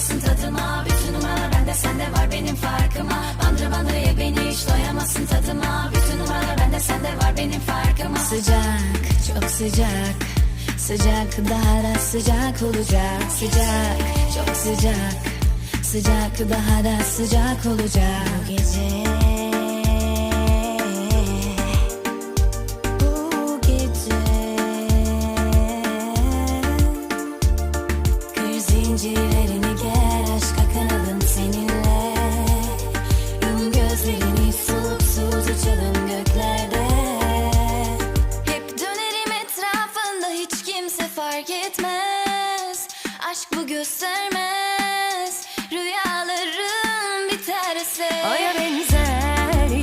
doyamazsın tadıma Bütün numaralar bende sende var benim farkıma. Bandıra bandıra ye beni hiç doyamazsın tadıma Bütün numaralar bende sende var benim farkıma. Sıcak, çok sıcak. Sıcak, daha da sıcak olacak. Sıcak, çok sıcak. Sıcak, daha da sıcak olacak. Bu gece zincirlerini gel aşka kanalım seninle. Yum gözlerini soğuk soğuk uçalım göklerde. Hep dönerim etrafında hiç kimse fark etmez. Aşk bu göstermez Rüyalarım biterse Oya benzer